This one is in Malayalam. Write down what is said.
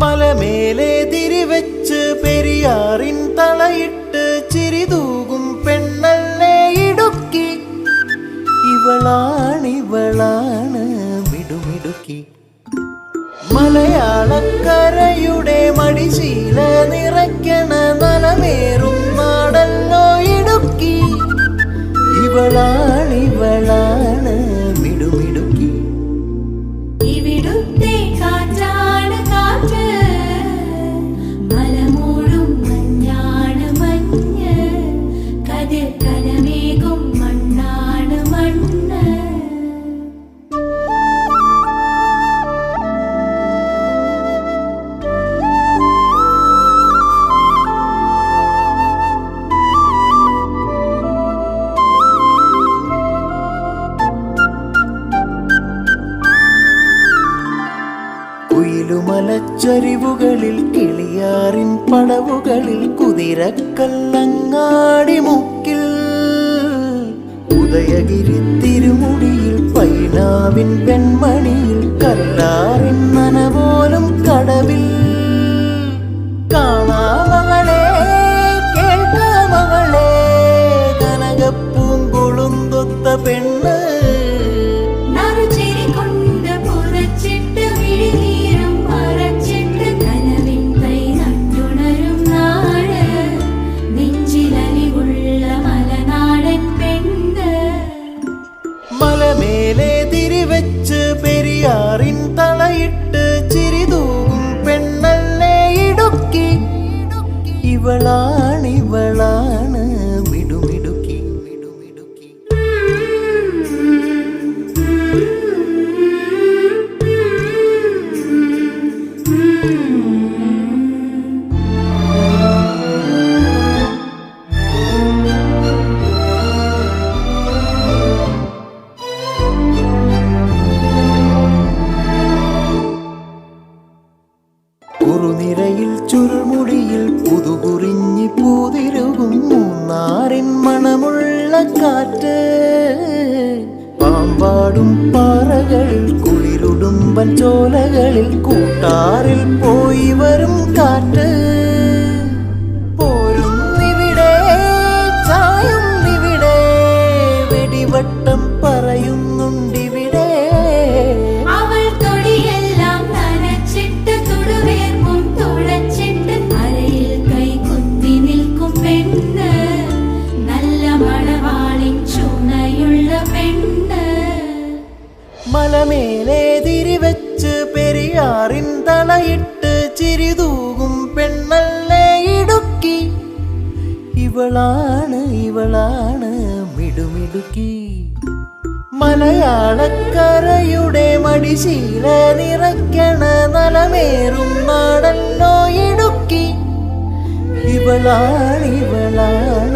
മലമേലെ തിരിവെച്ച് പെരിയാറിൻ തളയിട്ട് ചിരിതൂകും പെണ്ണല്ലേ ഇടുക്കി. ഇവളാണിവളാണ് മിടുമിടുക്കി. മലയാളക്കരയുടെ മടിശീല നിറയ്ക്കണ നലമേറും കുയിലുമലച്ചരിവുകളിൽ കിളിയാറിൻ പടവുകളിൽ കുതിരക്കല്ലങ്ങാടി മുക്കിൽ. ഉദയഗിരി തിരുമുടിയിൽ പൈനാവിൻ പെൺമണിയിൽ കല്ലാറിൻ നനപോലും കടവിൽ ഇവളാണിവളാണ് മിടുമിടുക്കി മിടുമിടുക്കി കുറുനിരയിൽ ചുരുൾമുടിയിൽ പുതുകുറിഞ്ഞി കാറ്റ്. പാമ്പാടും പാറകൾ കുളിരുടുമ്പൻ ചോലകളിൽ കൂട്ടാറിൽ പോയി വരും കാറ്റ്. മലമേലെ തിരിവെച്ച് പെരിയാറിൻ തളയിട്ട് ചിരിതൂകും പെണ്ണല്ലേ ഇടുക്കി. ഇവളാണ് ഇവളാണ് മിടുമിടുക്കി. മലയാളക്കരയുടെ മടിശീല നിറയ്ക്കണ നലമേറും നാടല്ലോ ഇടുക്കി. ഇവളാണ് ഇവളാണ്